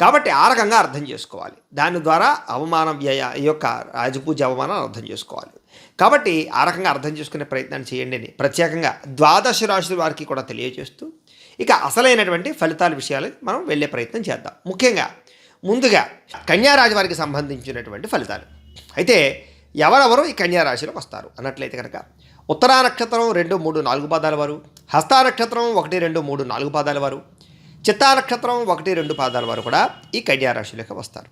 కాబట్టి ఆ రకంగా అర్థం చేసుకోవాలి. దాని ద్వారా అవమానం వ్యయ ఈ యొక్క రాజపూజ అవమానాన్ని అర్థం చేసుకోవాలి. కాబట్టి ఆ రకంగా అర్థం చేసుకునే ప్రయత్నాన్ని చేయండి అని ప్రత్యేకంగా ద్వాదశ రాశుల వారికి కూడా తెలియజేస్తూ ఇక అసలైనటువంటి ఫలితాల విషయాలు మనం వెళ్ళే ప్రయత్నం చేద్దాం. ముఖ్యంగా ముందుగా కన్యారాశి వారికి సంబంధించినటువంటి ఫలితాలు. అయితే ఎవరెవరు ఈ కన్యారాశిలోకి వస్తారు అన్నట్లయితే కనుక ఉత్తరా నక్షత్రం రెండు మూడు నాలుగు పాదాల వారు హస్తా నక్షత్రం ఒకటి రెండు మూడు నాలుగు పాదాల వారు చిత్తా నక్షత్రం ఒకటి రెండు పాదాల వారు కూడా ఈ కన్యారాశిలోకి వస్తారు.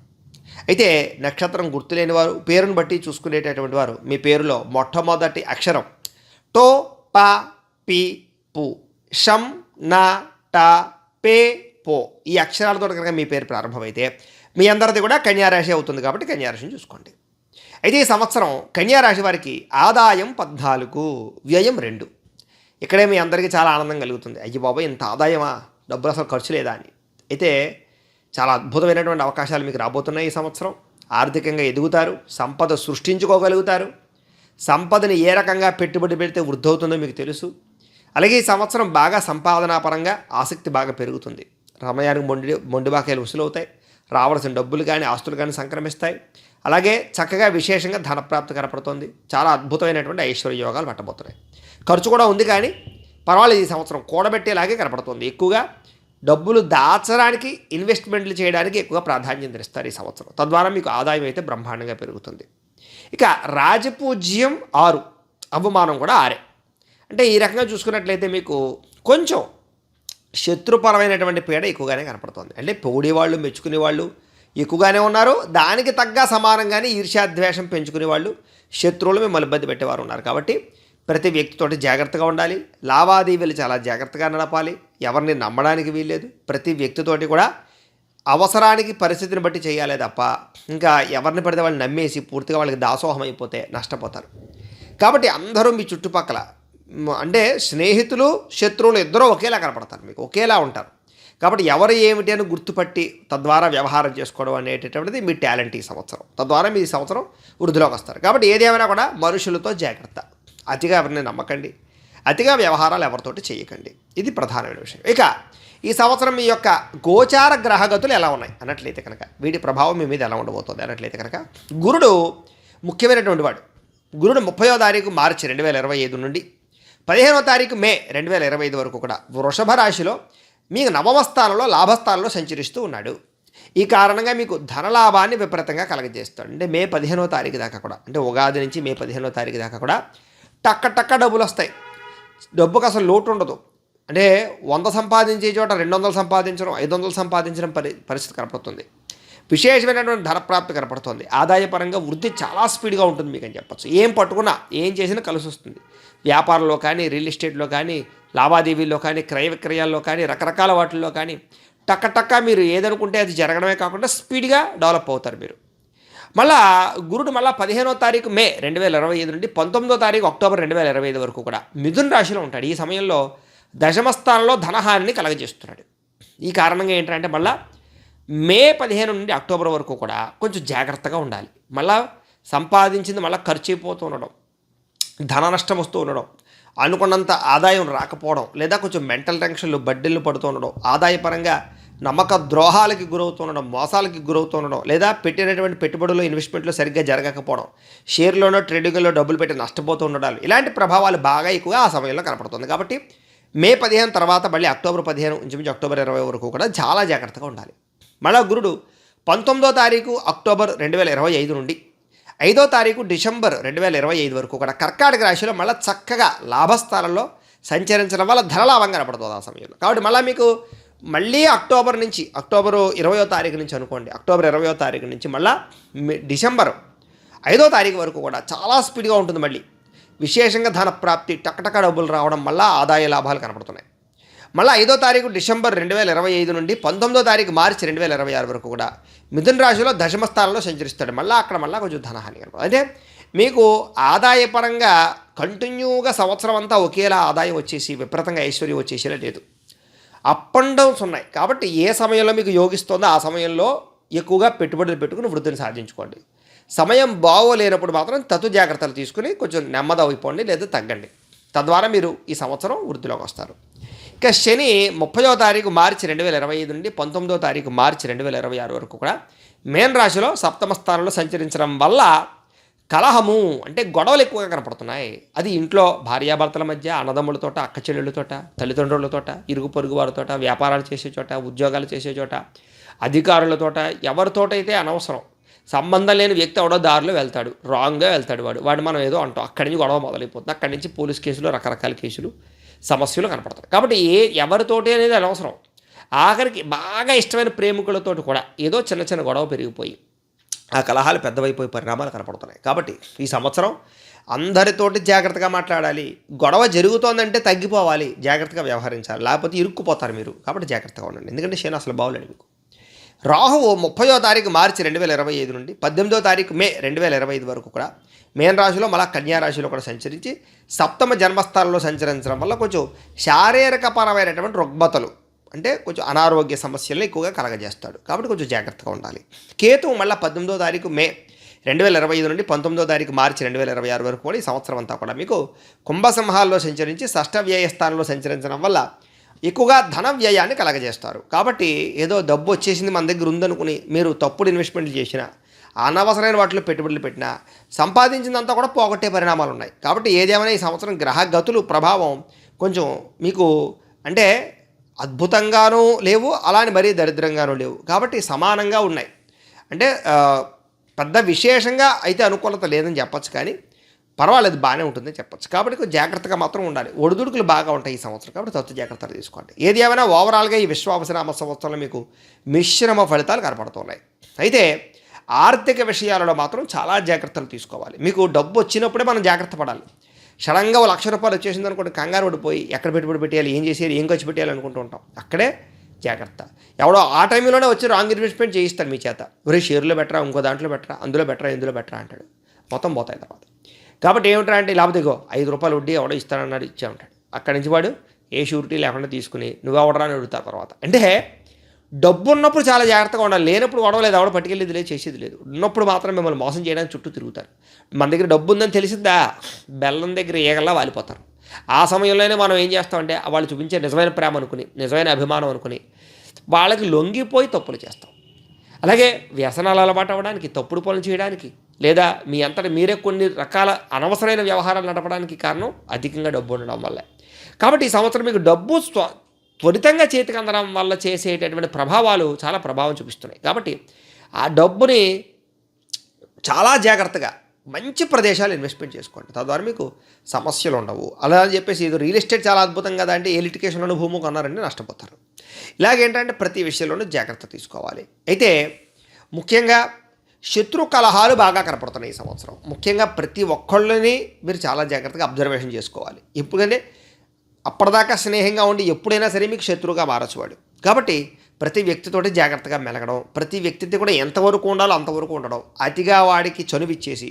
అయితే నక్షత్రం గుర్తులేని వారు పేరును బట్టి చూసుకునేటటువంటి వారు మీ పేరులో మొట్టమొదటి అక్షరం టో పా పి పు షం నా టా పే పో ఈ అక్షరాలతో కనుక మీ పేరు ప్రారంభమైతే మీ అందరిది కూడా కన్యారాశి అవుతుంది కాబట్టి కన్యారాశిని చూసుకోండి. అయితే ఈ సంవత్సరం కన్యారాశి వారికి ఆదాయం పద్నాలుగు వ్యయం రెండు. ఇక్కడే మీ అందరికీ చాలా ఆనందం కలుగుతుంది. అయ్యి బాబా ఇంత ఆదాయమా? డబ్బులు అసలు ఖర్చు లేదా అని. అయితే చాలా అద్భుతమైనటువంటి అవకాశాలు మీకు రాబోతున్నాయి ఈ సంవత్సరం. ఆర్థికంగా ఎదుగుతారు సంపద సృష్టించుకోగలుగుతారు. సంపదని ఏ రకంగా పెట్టుబడి పెడితే వృద్ధవుతుందో మీకు తెలుసు. అలాగే ఈ సంవత్సరం బాగా సంపాదనాపరంగా ఆసక్తి బాగా పెరుగుతుంది. సమయానికి మొండి మొండిబాకాయలు వసూలవుతాయి. రావాల్సిన డబ్బులు కానీ ఆస్తులు కానీ సంక్రమిస్తాయి. అలాగే చక్కగా విశేషంగా ధనప్రాప్తి కనపడుతుంది. చాలా అద్భుతమైనటువంటి ఐశ్వర్య యోగాలు పట్టబోతున్నాయి. ఖర్చు కూడా ఉంది కానీ పర్వాలేదు ఈ సంవత్సరం కూడబెట్టేలాగే కనపడుతుంది. ఎక్కువగా డబ్బులు దాచడానికి ఇన్వెస్ట్మెంట్లు చేయడానికి ఎక్కువగా ప్రాధాన్యత ఇస్తారు ఈ సంవత్సరం. తద్వారా మీకు ఆదాయం అయితే బ్రహ్మాండంగా పెరుగుతుంది. ఇక రాజపూజ్యం ఆరు అవమానం కూడా ఆరే. అంటే ఈ రకంగా చూసుకున్నట్లయితే మీకు కొంచెం శత్రుపరమైనటువంటి పీడ ఎక్కువగానే కనపడుతుంది. అంటే పొగిడే వాళ్ళు మెచ్చుకునే వాళ్ళు ఎక్కువగానే ఉన్నారు. దానికి తగ్గ సమానంగానే ఈర్ష్యాద్వేషం పెంచుకునే వాళ్ళు శత్రువులు మిమ్మల్ని ఇబ్బంది పెట్టేవారు ఉన్నారు. కాబట్టి ప్రతి వ్యక్తితోటి జాగ్రత్తగా ఉండాలి. లావాదేవీలు చాలా జాగ్రత్తగా నడపాలి. ఎవరిని నమ్మడానికి వీల్లేదు. ప్రతి వ్యక్తితోటి కూడా అవసరానికి పరిస్థితిని బట్టి చేయాలి తప్ప ఇంకా ఎవరిని పడితే వాళ్ళు నమ్మేసి పూర్తిగా వాళ్ళకి దాసోహం అయిపోతే నష్టపోతారు. కాబట్టి అందరూ మీ చుట్టుపక్కల అంటే స్నేహితులు శత్రువులు ఇద్దరూ ఒకేలా కనపడతారు మీకు. ఒకేలా ఉంటారు. కాబట్టి ఎవరు ఏమిటి అని గుర్తుపట్టి తద్వారా వ్యవహారం చేసుకోవడం అనేటటువంటిది మీ టాలెంట్ ఈ సంవత్సరం. తద్వారా మీ సంవత్సరం వృద్ధిలోకి వస్తారు. కాబట్టి ఏదేమైనా కూడా మనుషులతో జాగ్రత్త. అతిగా ఎవరిని నమ్మకండి. అతిగా వ్యవహారాలు ఎవరితోటి చేయకండి. ఇది ప్రధానమైన విషయం. ఇక ఈ సంవత్సరం మీ యొక్క గోచార గ్రహగతులు ఎలా ఉన్నాయి? అన్నట్లయితే కనుక వీటి ప్రభావం మీ మీద ఎలా ఉండబోతుంది? అన్నట్లయితే కనుక గురుడు ముఖ్యమైనటువంటి వాడు. గురుడు ముప్పయో తారీఖు మార్చి రెండు వేల ఇరవై ఐదు నుండి పదిహేనో తారీఖు మే రెండు వేల ఇరవై ఐదు వరకు కూడా వృషభ రాశిలో మీకు నవమ స్థానంలో లాభస్థానంలో సంచరిస్తూ ఉన్నాడు. ఈ కారణంగా మీకు ధనలాభాన్ని విపరీతంగా కలగజేస్తాడు. అంటే మే పదిహేనో తారీఖు దాకా కూడా అంటే ఉగాది నుంచి మే పదిహేనో తారీఖు దాకా కూడా టక్క టక్క డబ్బులు వస్తాయి. డబ్బుకు అసలు లోటు ఉండదు. అంటే వంద సంపాదించే చోట రెండు వందలు సంపాదించడం ఐదు వందలు సంపాదించడం పరి పరిస్థితి కనపడుతుంది. విశేషమైనటువంటి ధనప్రాప్తి కనపడుతుంది. ఆదాయపరంగా వృద్ధి చాలా స్పీడ్గా ఉంటుంది మీకు అని చెప్పచ్చు. ఏం పట్టుకున్నా ఏం చేసినా కలిసి వస్తుంది. వ్యాపారంలో కానీ రియల్ ఎస్టేట్లో కానీ లావాదేవీల్లో కానీ క్రయ విక్రయాల్లో కానీ రకరకాల వాటిల్లో కానీ టక్క టక్క మీరు ఏదనుకుంటే అది జరగడమే కాకుండా స్పీడ్గా డెవలప్ అవుతారు మీరు. మళ్ళా గురుడు మళ్ళా పదిహేనో తారీఖు మే రెండు వేల ఇరవై ఐదు నుండి పంతొమ్మిదో తారీఖు అక్టోబర్ రెండు వేల ఇరవై ఐదు వరకు కూడా మిథున్ రాశిలో ఉంటాడు. ఈ సమయంలో దశమస్థానంలో ధనహానిని కలగజేస్తున్నాడు. ఈ కారణంగా ఏంటంటే మళ్ళా మే పదిహేను నుండి అక్టోబర్ వరకు కూడా కొంచెం జాగ్రత్తగా ఉండాలి. మళ్ళా సంపాదించింది మళ్ళీ ఖర్చు అయిపోతూ ఉండడం ధన నష్టం వస్తూ ఉండడం అనుకున్నంత ఆదాయం రాకపోవడం లేదా కొంచెం మెంటల్ టెన్షన్లు బడ్డీలు పడుతూ ఉండడం ఆదాయపరంగా నమ్మక ద్రోహాలకి గురవుతుండడం మోసాలకి గురవుతుండడం లేదా పెట్టినటువంటి పెట్టుబడులు ఇన్వెస్ట్మెంట్లు సరిగ్గా జరగకపోవడం షేర్లోనో ట్రేడింగ్లో డబ్బులు పెట్టి నష్టపోతూ ఉండడాలు ఇలాంటి ప్రభావాలు బాగా ఎక్కువగా ఆ సమయంలో కనపడుతుంది. కాబట్టి మే పదిహేను తర్వాత మళ్ళీ అక్టోబర్ పదిహేను ఇంచుమించు అక్టోబర్ ఇరవై వరకు కూడా చాలా జాగ్రత్తగా ఉండాలి. మళ్ళా గురుడు పంతొమ్మిదో తారీఖు అక్టోబర్ రెండు వేల ఇరవై ఐదు నుండి ఐదో తారీఖు డిసెంబర్ రెండు వేల ఇరవై ఐదు వరకు కూడా కర్కాటక రాశిలో మళ్ళీ చక్కగా లాభస్థానంలో సంచరించడం వల్ల ధనలాభం కనపడుతుంది ఆ సమయంలో. కాబట్టి మళ్ళీ మీకు మళ్ళీ అక్టోబర్ నుంచి అక్టోబరు ఇరవయో తారీఖు నుంచి అనుకోండి అక్టోబర్ ఇరవయో తారీఖు నుంచి మళ్ళీ డిసెంబర్ ఐదో తారీఖు వరకు కూడా చాలా స్పీడ్గా ఉంటుంది మళ్ళీ. విశేషంగా ధన ప్రాప్తి టకటక డబ్బులు రావడం వల్ల ఆదాయ లాభాలు కనపడుతున్నాయి. మళ్ళీ ఐదో తారీఖు డిసెంబర్ రెండు వేల ఇరవై ఐదు నుండి పంతొమ్మిదో తారీఖు మార్చి రెండు వేల ఇరవై ఆరు వరకు కూడా మిథున రాశిలో దశమ స్థానంలో సంచరిస్తాడు. మళ్ళీ అక్కడ మళ్ళీ కొంచెం ధనహాని కనపడుతుంది. అంటే మీకు ఆదాయపరంగా కంటిన్యూగా సంవత్సరం అంతా ఒకేలా ఆదాయం వచ్చేసి విపరీతంగా ఐశ్వర్యం వచ్చేసేలా లేదు. అప్ అండ్ డౌన్స్ ఉన్నాయి. కాబట్టి ఏ సమయంలో మీకు యోగిస్తుందో ఆ సమయంలో ఎక్కువగా పెట్టుబడులు పెట్టుకుని వృద్ధిని సాధించుకోండి. సమయం బాగోలేనప్పుడు మాత్రం తత్తు జాగ్రత్తలు తీసుకుని కొంచెం నెమ్మది అయిపోండి లేదా తగ్గండి. తద్వారా మీరు ఈ సంవత్సరం వృద్ధిలోకి వస్తారు. ఇక శని ముప్పయో తారీఖు మార్చి రెండు వేల ఇరవై ఐదు నుండి పంతొమ్మిదో తారీఖు మార్చి రెండు వేల ఇరవై ఆరు వరకు కూడా మేన్ రాశిలో సప్తమ స్థానంలో సంచరించడం వల్ల కలహము అంటే గొడవలు ఎక్కువగా కనపడుతున్నాయి. అది ఇంట్లో భార్యాభర్తల మధ్య అన్నదమ్ములతోట అక్క చెల్లెళ్ళతోట తల్లిదండ్రులతోట ఇరుగు పొరుగు వారితోట వ్యాపారాలు చేసే చోట ఉద్యోగాలు చేసే చోట అధికారులతోట ఎవరితోటైతే అనవసరం సంబంధం లేని వ్యక్తి ఎవడో దారిలో వెళ్తాడు రాంగ్గా వెళ్తాడు వాడు. వాడు మనం ఏదో అంటాం. అక్కడి నుంచి గొడవ మొదలైపోతుంది. అక్కడి నుంచి పోలీస్ కేసులు రకరకాల కేసులు సమస్యలు కనపడతాయి. కాబట్టి ఏ ఎవరితోటి అనేది అనవసరం. ఆఖరికి బాగా ఇష్టమైన ప్రేమికులతోటి కూడా ఏదో చిన్న చిన్న గొడవ పెరిగిపోయి ఆ కలహాలు పెద్దవైపోయి పరిణామాలు కనపడుతున్నాయి. కాబట్టి ఈ సంవత్సరం అందరితోటి జాగ్రత్తగా మాట్లాడాలి. గొడవ జరుగుతోందంటే తగ్గిపోవాలి. జాగ్రత్తగా వ్యవహరించాలి. లేకపోతే ఇరుక్కుపోతారు మీరు. కాబట్టి జాగ్రత్తగా ఉండండి. ఎందుకంటే శని అసలు బాగులేడు మీకు. రాహువు ముప్పయో తారీఖు మార్చి రెండు వేల ఇరవై ఐదు నుండి పద్దెనిమిదో తారీఖు మే రెండు వేల ఇరవై ఐదు వరకు కూడా మేన్ రాశిలో మళ్ళా కన్యా రాశిలో కూడా సంచరించి సప్తమ జన్మస్థానంలో సంచరించడం వల్ల కొంచెం శారీరకపరమైనటువంటి రుగ్మతలు అంటే కొంచెం అనారోగ్య సమస్యలను ఎక్కువగా కలగజేస్తాడు. కాబట్టి కొంచెం జాగ్రత్తగా ఉండాలి. కేతువు మళ్ళీ పద్దెనిమిదో తారీఖు మే రెండు వేల ఇరవై ఐదు నుండి పంతొమ్మిదో తారీఖు మార్చి రెండు వేల ఇరవై ఆరు వరకు కూడా ఈ సంవత్సరం అంతా కూడా మీకు కుంభసింహాల్లో సంచరించి షష్ట వ్యయ స్థానంలో సంచరించడం వల్ల ఎక్కువగా ధన వ్యయాన్ని కలగజేస్తారు. కాబట్టి ఏదో డబ్బు వచ్చేసింది మన దగ్గర ఉందనుకుని మీరు తప్పుడు ఇన్వెస్ట్మెంట్లు చేసినా అనవసరమైన వాటిలో పెట్టుబడులు పెట్టినా సంపాదించిందంతా కూడా పోగొట్టే పరిణామాలు ఉన్నాయి. కాబట్టి ఏదేమైనా ఈ సంవత్సరం గ్రహ గతులు ప్రభావం కొంచెం మీకు అంటే అద్భుతంగానూ లేవు అలానే మరీ దరిద్రంగానూ లేవు. కాబట్టి సమానంగా ఉన్నాయి. అంటే పెద్ద విశేషంగా అయితే అనుకూలత లేదని చెప్పచ్చు కానీ పర్వాలేదు బాగానే ఉంటుందని చెప్పచ్చు. కాబట్టి జాగ్రత్తగా మాత్రం ఉండాలి. ఒడిదుడుకులు బాగా ఉంటాయి ఈ సంవత్సరం. కాబట్టి తత్వ జాగ్రత్తలు తీసుకోండి. ఏది ఏమైనా ఓవరాల్గా ఈ విశ్వావసనామ సంవత్సరంలో మీకు మిశ్రమ ఫలితాలు కనపడుతున్నాయి. అయితే ఆర్థిక విషయాలలో మాత్రం చాలా జాగ్రత్తలు తీసుకోవాలి. మీకు డబ్బు వచ్చినప్పుడే మనం జాగ్రత్త పడాలి. సడన్గా ఓ లక్ష రూపాయలు వచ్చేసింది అనుకోండి కంగారు పడిపోయి ఎక్కడ పెట్టుబడి పెట్టేయాలి ఏం చేసేయాలి ఏం ఖర్చు పెట్టేయాలి అనుకుంటూ ఉంటాం. అక్కడే జాగ్రత్త. ఎవడో ఆ టైంలోనే వచ్చి రాంగ్ ఇన్వెస్ట్మెంట్ చేయిస్తాడు మీ చేత. ఒరే షేర్లో బెటరా ఇంకో దాంట్లో బెటరా అందులో బెటరా ఇందులో బెటరా అంటాడు. మొత్తం పోతాయి తర్వాత. కాబట్టి ఏమిటా అంటే లేకపోతే ఇగో ఐదు రూపాయలు వడ్డీ ఎవడో ఇస్తానన్నాడు ఇచ్చే ఉంటాడు. అక్కడి నుంచి వాడు ఏ షూరిటీ లేకుండా తీసుకుని నువ్వు ఎవడరా అని అడుగుతారు తర్వాత. అంటే డబ్బు ఉన్నప్పుడు చాలా జాగ్రత్తగా ఉండాలి. లేనప్పుడు గొడవలేదు ఎవడ పట్టుకెళ్ళేది లేదు చేసేది లేదు. ఉన్నప్పుడు మాత్రం మిమ్మల్ని మోసం చేయడానికి చుట్టూ తిరుగుతారు. మన దగ్గర డబ్బు ఉందని తెలిసిందా? బెల్లం దగ్గర ఏగల్లా వాలిపోతారు. ఆ సమయంలోనే మనం ఏం చేస్తామంటే వాళ్ళు చూపించే నిజమైన ప్రేమ అనుకుని నిజమైన అభిమానం అనుకుని వాళ్ళకి లొంగిపోయి తప్పులు చేస్తాం. అలాగే వ్యసనాలు అలవాటు అవ్వడానికి తప్పుడు పనులు చేయడానికి లేదా మీ అంతటి మీరే కొన్ని రకాల అనవసరమైన వ్యవహారాలు నడపడానికి కారణం అధికంగా డబ్బు ఉండడం వల్లే. కాబట్టి ఈ సంవత్సరం మీకు డబ్బు స్వ త్వరితంగా చేతికి అందడం వల్ల చేసేటటువంటి ప్రభావాలు చాలా ప్రభావం చూపిస్తున్నాయి. కాబట్టి ఆ డబ్బుని చాలా జాగ్రత్తగా మంచి ప్రదేశాలు ఇన్వెస్ట్మెంట్ చేసుకోండి. తద్వారా మీకు సమస్యలు ఉండవు. అలా అని చెప్పేసి ఇది రియల్ ఎస్టేట్ చాలా అద్భుతం కదా అంటే ఏ లిటికేషన్లోనూ భూమి కొన్నారంటే నష్టపోతారు. ఇలాగేంటంటే ప్రతి విషయంలోనూ జాగ్రత్త తీసుకోవాలి. అయితే ముఖ్యంగా శత్రు కలహాలు బాగా కనపడుతున్నాయి ఈ సంవత్సరం. ముఖ్యంగా ప్రతి ఒక్కళ్ళని మీరు చాలా జాగ్రత్తగా అబ్జర్వేషన్ చేసుకోవాలి. ఎందుకంటే అప్పటిదాకా స్నేహంగా ఉండి ఎప్పుడైనా సరే మీకు శత్రువుగా మారచ్చువాడు కాబట్టి ప్రతి వ్యక్తితోటి జాగ్రత్తగా మెలగడం ప్రతి వ్యక్తితో కూడా ఎంతవరకు ఉండాలో అంతవరకు ఉండడం అతిగా వాడికి చనువిచ్చేసి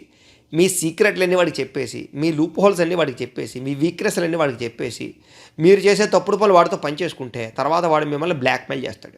మీ సీక్రెట్లన్నీ వాడికి చెప్పేసి మీ లూప్ హోల్స్ అన్నీ వాడికి చెప్పేసి మీ వీక్నెస్లన్నీ వాడికి చెప్పేసి మీరు చేసే తప్పుడు పనులు వాడితో పనిచేసుకుంటే తర్వాత వాడు మిమ్మల్ని బ్లాక్మెయిల్ చేస్తాడు.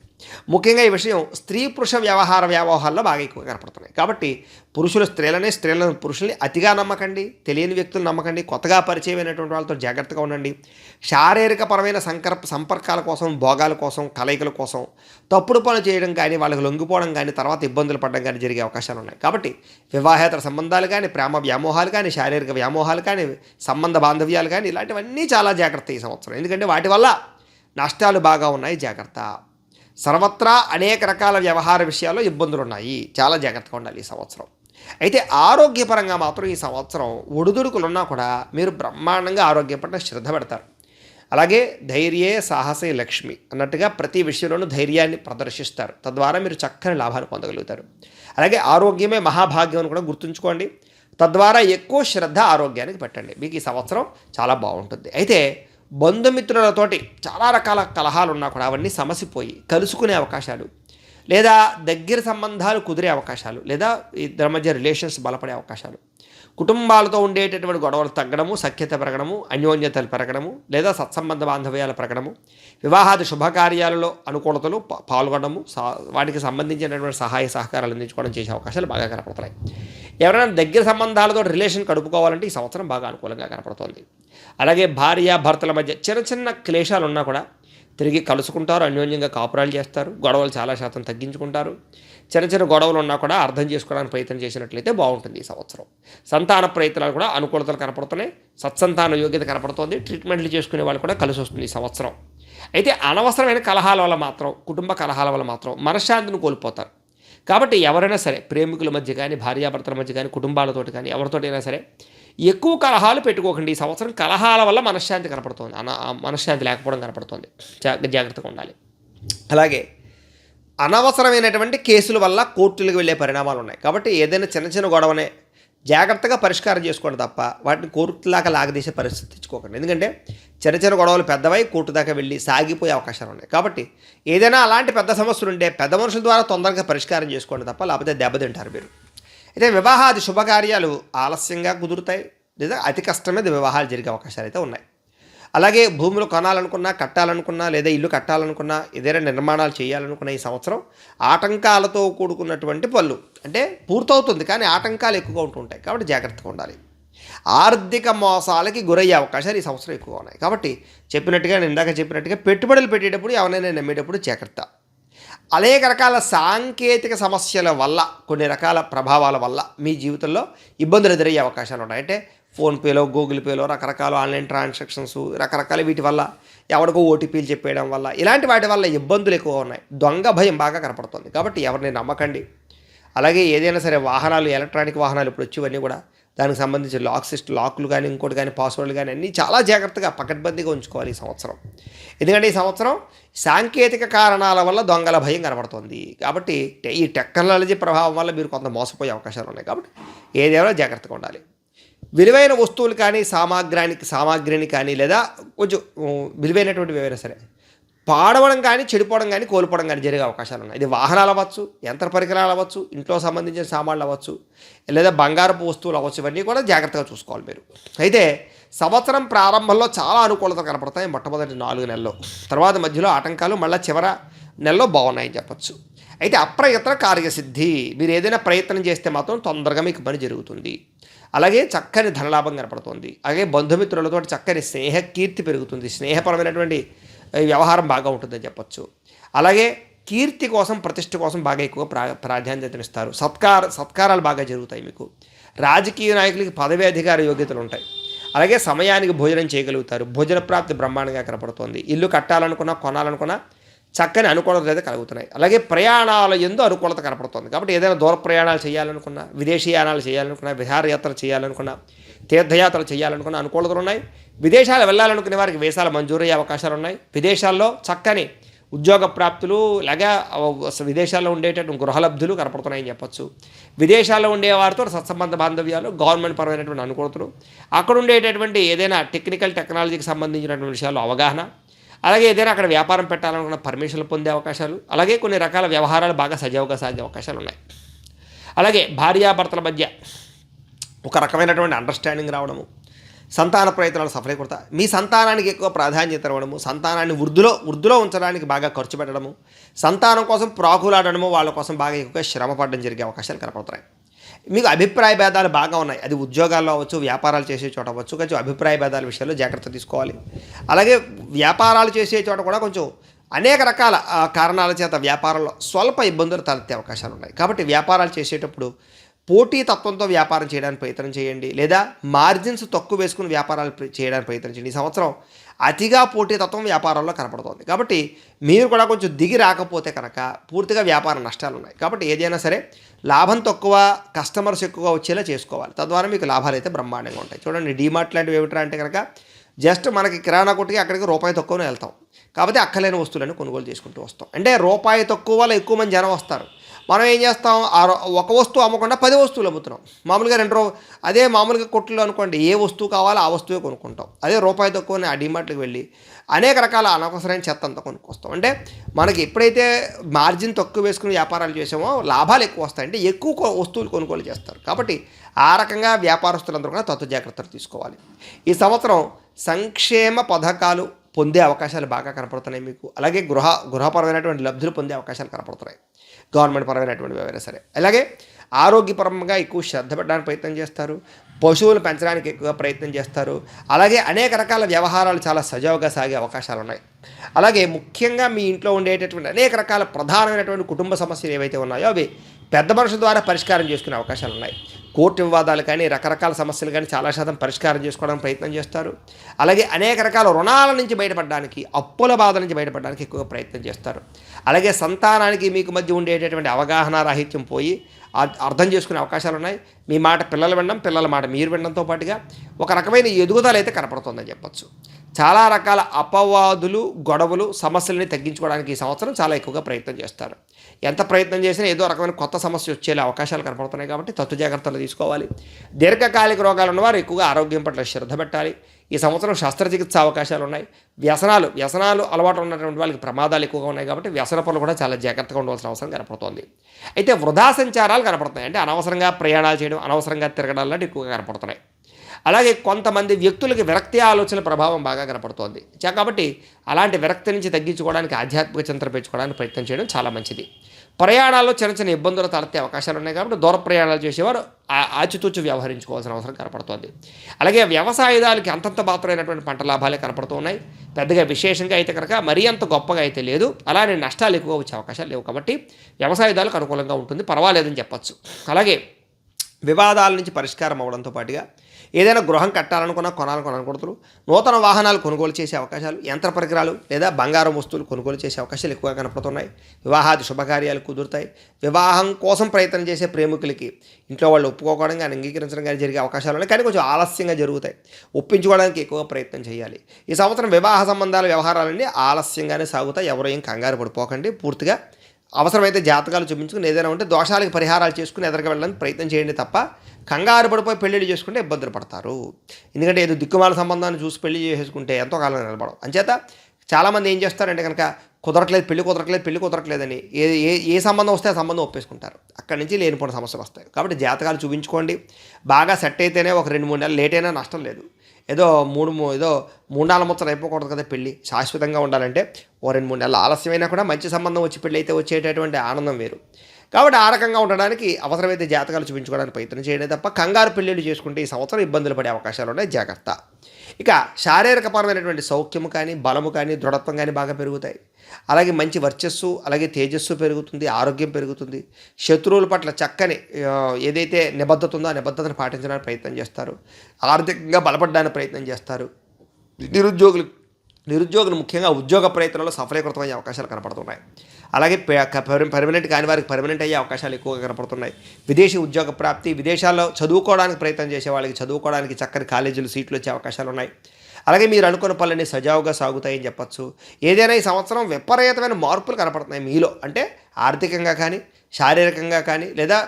ముఖ్యంగా ఈ విషయం స్త్రీ పురుష వ్యవహార వ్యవహారాల్లో బాగా ఎక్కువ కనపడుతున్నాయి. కాబట్టి పురుషులు స్త్రీలనే స్త్రీలను పురుషుల్ని అతిగా నమ్మకండి తెలియని వ్యక్తులు నమ్మకండి కొత్తగా పరిచయమైనటువంటి వాళ్ళతో జాగ్రత్తగా ఉండండి. శారీరకపరమైన సంకర్ప సంపర్కాల కోసం భోగాల కోసం కలయికల కోసం తప్పుడు పనులు చేయడం కానీ వాళ్ళకి లొంగిపోవడం కానీ తర్వాత ఇబ్బందులు పడడం కానీ జరిగే అవకాశాలు ఉన్నాయి. కాబట్టి వివాహేతర సంబంధాలు కానీ ప్రేమ వ్యామోహాలు కానీ శారీరక వ్యామోహాలు కానీ సంబంధ బాంధవ్యాలు కానీ ఇలాంటివన్నీ చాలా జాగ్రత్త ఈ సంవత్సరం. ఎందుకంటే వాటి వల్ల నష్టాలు బాగా ఉన్నాయి. జాగ్రత్త. సర్వత్రా అనేక రకాల వ్యవహార విషయాల్లో ఇబ్బందులు ఉన్నాయి చాలా జాగ్రత్తగా ఉండాలి ఈ సంవత్సరం. అయితే ఆరోగ్యపరంగా మాత్రం ఈ సంవత్సరం ఒడిదుడుకులున్నా కూడా మీరు బ్రహ్మాండంగా ఆరోగ్యం పట్ల శ్రద్ధ పెడతారు. అలాగే ధైర్యే సాహసే లక్ష్మి అన్నట్టుగా ప్రతి విషయంలోనూ ధైర్యాన్ని ప్రదర్శిస్తారు. తద్వారా మీరు చక్కని లాభాలు పొందగలుగుతారు. అలాగే ఆరోగ్యమే మహాభాగ్యం అని కూడా గుర్తుంచుకోండి. తద్వారా ఎక్కువ శ్రద్ధ ఆరోగ్యానికి పెట్టండి. మీకు ఈ సంవత్సరం చాలా బాగుంటుంది. అయితే బంధుమిత్రులతోటి చాలా రకాల కలహాలు ఉన్నా కూడా అవన్నీ సమసిపోయి కలుసుకునే అవకాశాలు లేదా దగ్గర సంబంధాలు కుదిరే అవకాశాలు లేదా ఇద్దరి మధ్య రిలేషన్స్ బలపడే అవకాశాలు. కుటుంబాలతో ఉండేటటువంటి గొడవలు తగ్గడము సఖ్యత పెరగడము అన్యోన్యతలు పెరగడము లేదా సత్సంబంధ బాంధవ్యాలు పెరగడము వివాహాది శుభకార్యాలలో అనుకూలతలు పాల్గొనడము సా- వాటికి సంబంధించినటువంటి సహాయ సహకారాలు అందించుకోవడం చేసే అవకాశాలు బాగా కనపడతాయి. ఎవరైనా దగ్గర సంబంధాలతో రిలేషన్ కడుపుకోవాలంటే ఈ సంవత్సరం బాగా అనుకూలంగా కనపడుతోంది. అలాగే భార్య భర్తల మధ్య చిన్న చిన్న క్లేశాలు ఉన్నా కూడా తిరిగి కలుసుకుంటారు అన్యోన్యంగా కాపురాలు చేస్తారు గొడవలు చాలా శాతం తగ్గించుకుంటారు. చిన్న చిన్న గొడవలు ఉన్నా కూడా అర్థం చేసుకోవడానికి ప్రయత్నం చేసినట్లయితే బాగుంటుంది ఈ సంవత్సరం. సంతాన ప్రయత్నాలు కూడా అనుకూలతలు కనపడుతున్నాయి సత్సంతాన యోగ్యత కనపడుతోంది ట్రీట్మెంట్లు చేసుకునే వాళ్ళు కూడా కలిసి వస్తుంది ఈ సంవత్సరం. అయితే అనవసరమైన కలహాల వల్ల మాత్రం కుటుంబ కలహాల వల్ల మాత్రం మనశ్శాంతిని కోల్పోతారు. కాబట్టి ఎవరైనా సరే ప్రేమికుల మధ్య కానీ భార్యాభర్తల మధ్య కానీ కుటుంబాలతోటి కానీ ఎవరితోటైనా సరే ఎక్కువ కలహాలు పెట్టుకోకండి. ఈ సంవత్సరం కలహాల వల్ల మనశ్శాంతి కనపడుతుంది. అన మనశ్శాంతి లేకపోవడం కనపడుతుంది. జాగ్రత్తగా ఉండాలి. అలాగే అనవసరమైనటువంటి కేసుల వల్ల కోర్టులకు వెళ్ళే పరిణామాలు ఉన్నాయి. కాబట్టి ఏదైనా చిన్న చిన్న గొడవనే జాగ్రత్తగా పరిష్కారం చేసుకోండి తప్ప వాటిని కోర్టులాగా లాగదీసే పరిస్థితి తెచ్చుకోకండి. ఎందుకంటే చిన్న చిన్న గొడవలు పెద్దవై కోర్టు దాకా వెళ్ళి సాగిపోయే అవకాశాలు ఉన్నాయి. కాబట్టి ఏదైనా అలాంటి పెద్ద సమస్యలు ఉంటే పెద్ద మనుషుల ద్వారా తొందరగా పరిష్కారం చేసుకోండి తప్ప లేకపోతే దెబ్బతింటారు మీరు. అయితే వివాహాది శుభకార్యాలు ఆలస్యంగా కుదురుతాయి లేదా అతి కష్టమైన వివాహాలు జరిగే అవకాశాలు అయితే ఉన్నాయి. అలాగే భూములు కొనాలనుకున్నా కట్టాలనుకున్నా లేదా ఇల్లు కట్టాలనుకున్నా ఏదైనా నిర్మాణాలు చేయాలనుకున్న ఈ సంవత్సరం ఆటంకాలతో కూడుకున్నటువంటి పనులు అంటే పూర్తవుతుంది కానీ ఆటంకాలు ఎక్కువగా ఉంటుంటాయి కాబట్టి జాగ్రత్తగా ఉండాలి. ఆర్థిక మోసాలకి గురయ్యే అవకాశాలు ఈ సంవత్సరం ఎక్కువగా ఉన్నాయి. కాబట్టి చెప్పినట్టుగా నేను ఇందాక చెప్పినట్టుగా పెట్టుబడులు పెట్టేటప్పుడు ఎవరైనా నమ్మేటప్పుడు జాగ్రత్త. అనేక రకాల సాంకేతిక సమస్యల వల్ల కొన్ని రకాల ప్రభావాల వల్ల మీ జీవితంలో ఇబ్బందులు ఎదురయ్యే అవకాశాలు ఉన్నాయి. అంటే ఫోన్పేలో గూగుల్ పేలో రకరకాల ఆన్లైన్ ట్రాన్సాక్షన్స్ రకరకాల వీటి వల్ల ఎవరికో ఓటీపీలు చెప్పేయడం వల్ల ఇలాంటి వాటి వల్ల ఇబ్బందులు ఎక్కువ ఉన్నాయి. దొంగ భయం బాగా కనపడుతుంది కాబట్టి ఎవరిని నమ్మకండి. అలాగే ఏదైనా సరే వాహనాలు ఎలక్ట్రానిక్ వాహనాలు ఇప్పుడు వచ్చేవన్నీ కూడా దానికి సంబంధించి లాక్ సిస్ట్ లాక్లు కానీ ఇంకోటి కానీ పాస్వర్డ్లు కానీ అన్నీ చాలా జాగ్రత్తగా పకడ్బందీగా ఉంచుకోవాలి ఈ సంవత్సరం. ఎందుకంటే ఈ సంవత్సరం సాంకేతిక కారణాల వల్ల దొంగల భయం కనబడుతుంది కాబట్టి టె- ఈ టెక్నాలజీ ప్రభావం వల్ల మీరు కొంత మోసపోయే అవకాశాలు ఉన్నాయి కాబట్టి ఏదేమైనా జాగ్రత్తగా ఉండాలి. విలువైన వస్తువులు కానీ సామాగ్రానికి సామాగ్రిని కానీ లేదా కొంచెం విలువైనటువంటివి ఏవైనా సరే పాడవడం కానీ చెడిపోవడం కానీ కోల్పోవడం కానీ జరిగే అవకాశాలు ఉన్నాయి. ఇది వాహనాలు అవ్వచ్చు యంత్ర పరికరాలు అవ్వచ్చు ఇంట్లో సంబంధించిన సామాన్లు అవ్వచ్చు లేదా బంగారపు వస్తువులు అవ్వచ్చు ఇవన్నీ కూడా జాగ్రత్తగా చూసుకోవాలి మీరు. అయితే సంవత్సరం ప్రారంభంలో చాలా అనుకూలత కనపడతాయి మొట్టమొదటి నాలుగు నెలల్లో. తర్వాత మధ్యలో ఆటంకాలు మళ్ళీ చివర నెలలో బాగున్నాయని చెప్పచ్చు. అయితే అప్రయత్న కార్యసిద్ధి మీరు ఏదైనా ప్రయత్నం చేస్తే మాత్రం తొందరగా మీకు పని జరుగుతుంది. అలాగే చక్కని ధనలాభం కనపడుతుంది. అలాగే బంధుమిత్రులతో చక్కని స్నేహ కీర్తి పెరుగుతుంది. స్నేహపరమైనటువంటి వ్యవహారం బాగా ఉంటుందని చెప్పొచ్చు. అలాగే కీర్తి కోసం ప్రతిష్ట కోసం బాగా ఎక్కువ ప్రా ప్రాధాన్యతనిస్తారు సత్కార సత్కారాలు బాగా జరుగుతాయి మీకు. రాజకీయ నాయకులకి పదవి అధికార యోగ్యతలు ఉంటాయి. అలాగే సమయానికి భోజనం చేయగలుగుతారు. భోజన ప్రాప్తి బ్రహ్మాండంగా కనపడుతుంది. ఇల్లు కట్టాలనుకున్నా కొనాలనుకున్నా చక్కని అనుకూలత అయితే కలుగుతున్నాయి. అలాగే ప్రయాణాల ఎందు అనుకూలత కనపడుతుంది. కాబట్టి ఏదైనా దూర ప్రయాణాలు చేయాలనుకున్నా విదేశీయానాలు చేయాలనుకున్నా విహారయాత్ర చేయాలనుకున్నా తీర్థయాత్రలు చేయాలనుకున్న అనుకూలతలు ఉన్నాయి. విదేశాలు వెళ్ళాలనుకునే వారికి వీసాలు మంజూరయ్యే అవకాశాలు ఉన్నాయి. విదేశాల్లో చక్కని ఉద్యోగ ప్రాప్తులు అలాగే విదేశాల్లో ఉండేటటువంటి గృహలబ్ధులు కనపడుతున్నాయని చెప్పొచ్చు. విదేశాల్లో ఉండే వారితో సత్సంబంధ బాంధవ్యాలు గవర్నమెంట్ పరమైనటువంటి అనుకూలతలు. అక్కడ ఉండేటటువంటి ఏదైనా టెక్నికల్ టెక్నాలజీకి సంబంధించినటువంటి విషయాల్లో అవగాహన అలాగే ఏదైనా అక్కడ వ్యాపారం పెట్టాలనుకున్న పర్మిషన్లు పొందే అవకాశాలు అలాగే కొన్ని రకాల వ్యవహారాలు బాగా సజావుగా సాగే అవకాశాలు ఉన్నాయి. అలాగే భార్యాభర్తల మధ్య ఒక రకమైనటువంటి అండర్స్టాండింగ్ రావడము సంతాన ప్రయత్నాలు సఫలీకృత మీ సంతానానికి ఎక్కువ ప్రాధాన్యత ఇవ్వడము సంతానాన్ని వృద్ధిలో వృద్ధిలో ఉంచడానికి బాగా ఖర్చు పెట్టడము సంతానం కోసం ప్రాకులాడడము వాళ్ళ కోసం బాగా ఎక్కువగా శ్రమ పడడం జరిగే అవకాశాలు కనపడుతున్నాయి. మీకు అభిప్రాయ భేదాలు బాగా ఉన్నాయి. అది ఉద్యోగాల్లో అవ్వచ్చు వ్యాపారాలు చేసే చోట అవ్వచ్చు కొంచెం అభిప్రాయ భేదాల విషయంలో జాగ్రత్త తీసుకోవాలి. అలాగే వ్యాపారాలు చేసే చోట కూడా కొంచెం అనేక రకాల కారణాల చేత వ్యాపారంలో స్వల్ప ఇబ్బందులు తలెత్తే అవకాశాలు ఉన్నాయి. కాబట్టి వ్యాపారాలు చేసేటప్పుడు పోటీ తత్వంతో వ్యాపారం చేయడానికి ప్రయత్నం చేయండి. లేదా మార్జిన్స్ తక్కువ వేసుకుని వ్యాపారాలు చేయడానికి ప్రయత్నం చేయండి. ఈ సంవత్సరం అతిగా పోటీ తత్వం వ్యాపారంలో కనపడుతుంది. కాబట్టి మీరు కూడా కొంచెం దిగి రాకపోతే కనుక పూర్తిగా వ్యాపార నష్టాలు ఉన్నాయి. కాబట్టి ఏదైనా సరే లాభం తక్కువ కస్టమర్స్ ఎక్కువగా వచ్చేలా చేసుకోవాలి. తద్వారా మీకు లాభాలు అయితే బ్రహ్మాండంగా ఉంటాయి. చూడండి డీమార్ట్ లాంటివి ఏమిటా అంటే కనుక జస్ట్ మనకి కిరాణా కొట్టుకి అక్కడికి రూపాయి తక్కువనే వెళ్తాం. కాబట్టి అక్కలేని వస్తువులను కొనుగోలు చేసుకుంటూ వస్తాం. అంటే రూపాయి తక్కువ వల్ల ఎక్కువ మంది జనం వస్తారు. మనం ఏం చేస్తాం? ఆ రో- ఒక వస్తువు అమ్మకుండా పది వస్తువులు అమ్ముతున్నాం. మామూలుగా రెండు రూ అదే మామూలుగా కొట్లు అనుకోండి ఏ వస్తువు కావాలో ఆ వస్తువే కొనుక్కుంటాం. అదే రూపాయి తక్కువ ఆ డిమార్ట్లకు వెళ్ళి అనేక రకాల అనవసరమైన చెత్త అంతా కొనుక్కొస్తాం. అంటే మనకి ఎప్పుడైతే మార్జిన్ తక్కువ వేసుకుని వ్యాపారాలు చేసామో లాభాలు ఎక్కువ వస్తాయంటే ఎక్కువ వస్తువులు కొనుగోలు చేస్తారు. కాబట్టి ఆ రకంగా వ్యాపారస్తులందరూ కూడా తత్వ జాగ్రత్తలు తీసుకోవాలి. ఈ సంవత్సరం సంక్షేమ పథకాలు పొందే అవకాశాలు బాగా కనపడుతున్నాయి మీకు. అలాగే గృహ గృహపరమైనటువంటి లబ్ధులు పొందే అవకాశాలు కనపడుతున్నాయి. గవర్నమెంట్ పరమైనటువంటివి ఏవైనా సరే. అలాగే ఆరోగ్యపరంగా ఎక్కువ శ్రద్ధ పెట్టడానికి ప్రయత్నం చేస్తారు. పశువులు పెంచడానికి ఎక్కువగా ప్రయత్నం చేస్తారు. అలాగే అనేక రకాల వ్యవహారాలు చాలా సజావుగా సాగే అవకాశాలు ఉన్నాయి. అలాగే ముఖ్యంగా మీ ఇంట్లో ఉండేటటువంటి అనేక రకాల ప్రధానమైనటువంటి కుటుంబ సమస్యలు ఏవైతే ఉన్నాయో అవి పెద్ద మనుషుల ద్వారా పరిష్కారం చేసుకునే అవకాశాలు ఉన్నాయి. కోర్టు వివాదాలు కానీ రకరకాల సమస్యలు కానీ చాలా శాతం పరిష్కారం చేసుకోవడానికి ప్రయత్నం చేస్తారు. అలాగే అనేక రకాల రుణాల నుంచి బయటపడడానికి అప్పుల బాధ నుంచి బయటపడడానికి ఎక్కువగా ప్రయత్నం చేస్తారు. అలాగే సంతానానికి మీకు మధ్య ఉండేటటువంటి అవగాహన రాహిత్యం పోయి అర్థం చేసుకునే అవకాశాలు ఉన్నాయి. మీ మాట పిల్లలు వినడం పిల్లల మాట మీరు వినడంతో పాటుగా ఒక రకమైన ఎదుగుదల అయితే కనపడుతుందని చెప్పచ్చు. చాలా రకాల అపవాదులు గొడవలు సమస్యలని తగ్గించుకోవడానికి ఈ సంవత్సరం చాలా ఎక్కువగా ప్రయత్నం చేస్తారు. ఎంత ప్రయత్నం చేసినా ఏదో రకమైన కొత్త సమస్య వచ్చేలా అవకాశాలు కనపడుతున్నాయి కాబట్టి తత్తు జాగ్రత్తలు తీసుకోవాలి. దీర్ఘకాలిక రోగాలు ఉన్నవారు ఎక్కువగా ఆరోగ్యం పట్ల శ్రద్ధ పెట్టాలి. ఈ సంవత్సరం శస్త్రచికిత్స అవకాశాలు ఉన్నాయి. వ్యసనాలు వ్యసనాలు అలవాటు ఉన్నటువంటి వాళ్ళకి ప్రమాదాలు ఎక్కువగా ఉన్నాయి కాబట్టి వ్యసన పనులు కూడా చాలా జాగ్రత్తగా ఉండవలసిన అవసరం కనపడుతోంది. అయితే వృధా సంచారాలు కనపడుతున్నాయి. అంటే అనవసరంగా ప్రయాణాలు చేయడం అనవసరంగా తిరగడం లాంటివి ఎక్కువగా కనపడుతున్నాయి. అలాగే కొంతమంది వ్యక్తులకి విరక్తి ఆలోచన ప్రభావం బాగా కనపడుతోంది. చా- కాబట్టి అలాంటి విరక్తి నుంచి తగ్గించుకోవడానికి ఆధ్యాత్మిక చింతన పెంచుకోవడానికి ప్రయత్నం చేయడం చాలా మంచిది. ప్రయాణాల్లో చిన్న చిన్న ఇబ్బందులు తలెత్తే అవకాశాలు ఉన్నాయి కాబట్టి దూర ప్రయాణాలు చేసేవారు ఆ- ఆచితూచి వ్యవహరించుకోవాల్సిన అవసరం కనపడుతోంది. అలాగే వ్యవసాయదాలకి అంతంత మాత్రమైనటువంటి పంట లాభాలే కనపడుతున్నాయి పెద్దగా విశేషంగా అయితే కనుక మరీ అంత గొప్పగా అయితే లేదు. అలానే నష్టాలు ఎక్కువ వచ్చే అవకాశాలు లేవు కాబట్టి వ్యవసాయదాలకు అనుకూలంగా ఉంటుంది. పర్వాలేదని చెప్పచ్చు. అలాగే వివాదాల నుంచి పరిష్కారం అవడంతో పాటుగా ఏదైనా గృహం కట్టాలనుకున్నా కొనాలనుకున్న అనుకుంటారు నూతన వాహనాలు కొనుగోలు చేసే అవకాశాలు యంత్ర పరికరాలు లేదా బంగారం వస్తువులు కొనుగోలు చేసే అవకాశాలు ఎక్కువగా కనపడుతున్నాయి. వివాహాది శుభకార్యాలు కుదురుతాయి. వివాహం కోసం ప్రయత్నం చేసే ప్రేమికులకి ఇంట్లో వాళ్ళు ఒప్పుకోవడం కానీ అంగీకరించడం కానీ జరిగే అవకాశాలు ఉన్నాయి. కానీ కొంచెం ఆలస్యంగా జరుగుతాయి. ఒప్పించుకోవడానికి ఎక్కువ ప్రయత్నం చేయాలి. ఈ సంవత్సరం వివాహ సంబంధాల వ్యవహారాలన్నీ ఆలస్యంగానే సాగుతాయి. ఎవరు ఏం కంగారు పడిపోకండి. పూర్తిగా అవసరమైతే జాతకాలు చూపించుకుని ఏదైనా ఉంటే దోషాలకు పరిహారాలు చేసుకుని ఎదరికి వెళ్ళడానికి ప్రయత్నం చేయండి తప్ప కంగారు పడిపోయి పెళ్ళిళ్ళు చేసుకుంటే ఇబ్బందులు పడతారు. ఎందుకంటే ఏదో దిక్కుమాల సంబంధాన్ని చూసి పెళ్ళి చేసుకుంటే ఎంతో కాలం నిలబడం అంచేత చాలామంది ఏం చేస్తారంటే కనుక కుదరట్లేదు పెళ్ళి కుదరట్లేదు పెళ్ళి కుదరట్లేదని ఏ ఏ ఏ సంబంధం వస్తే ఆ సంబంధం ఒప్పేసుకుంటారు. అక్కడి నుంచి లేనిపోయిన సమస్యలు వస్తాయి. కాబట్టి జాతకాలు చూపించుకోండి. బాగా సెట్ అయితేనే ఒక రెండు మూడు నెలలు లేట్ అయినా నష్టం లేదు. ఏదో మూడు మూ- ఏదో మూడు నాలుగు ముచ్చలు అయిపోకూడదు కదా పెళ్ళి. శాశ్వతంగా ఉండాలంటే ఓ రెండు మూడు నెలలు ఆలస్యమైనా కూడా మంచి సంబంధం వచ్చి పెళ్ళి అయితే వచ్చేటటువంటి ఆనందం వేరు. కాబట్టి ఆ రకంగా ఉండడానికి అవసరమైతే జాతకాలు చూపించుకోవడానికి ప్రయత్నం చేయడం తప్ప కంగారు పెళ్ళిళ్ళు చేసుకుంటే ఈ సంవత్సరం ఇబ్బందులు పడే అవకాశాలు ఉన్నాయి. జాగ్రత్త. ఇక శారీరకపరమైనటువంటి సౌఖ్యము కానీ బలము కానీ దృఢత్వం కానీ బాగా పెరుగుతాయి. అలాగే మంచి వర్చస్సు అలాగే తేజస్సు పెరుగుతుంది ఆరోగ్యం పెరుగుతుంది. శత్రువుల పట్ల చక్కని ఏదైతే నిబద్ధత ఉందో ఆ నిబద్ధతను పాటించడానికి ప్రయత్నం చేస్తారు. ఆర్థికంగా బలపడడానికి ప్రయత్నం చేస్తారు. నిరుద్యోగులు నిరుద్యోగులు ముఖ్యంగా ఉద్యోగ ప్రయత్నంలో సఫలీకృతమయ్యే అవకాశాలు కనపడుతున్నాయి. అలాగే పర్మనెంట్ కాని వారికి పర్మనెంట్ అయ్యే అవకాశాలు ఎక్కువగా కనపడుతున్నాయి. విదేశీ ఉద్యోగ ప్రాప్తి విదేశాల్లో చదువుకోవడానికి ప్రయత్నం చేసే వాళ్ళకి చదువుకోవడానికి చక్కని కాలేజీలు సీట్లు వచ్చే అవకాశాలు ఉన్నాయి. అలాగే మీరు అనుకున్న పనులన్నీ సజావుగా సాగుతాయని చెప్పొచ్చు. ఏదైనా ఈ సంవత్సరం విపరీతమైన మార్పులు కనపడుతున్నాయి మీలో. అంటే ఆర్థికంగా కానీ శారీరకంగా కానీ లేదా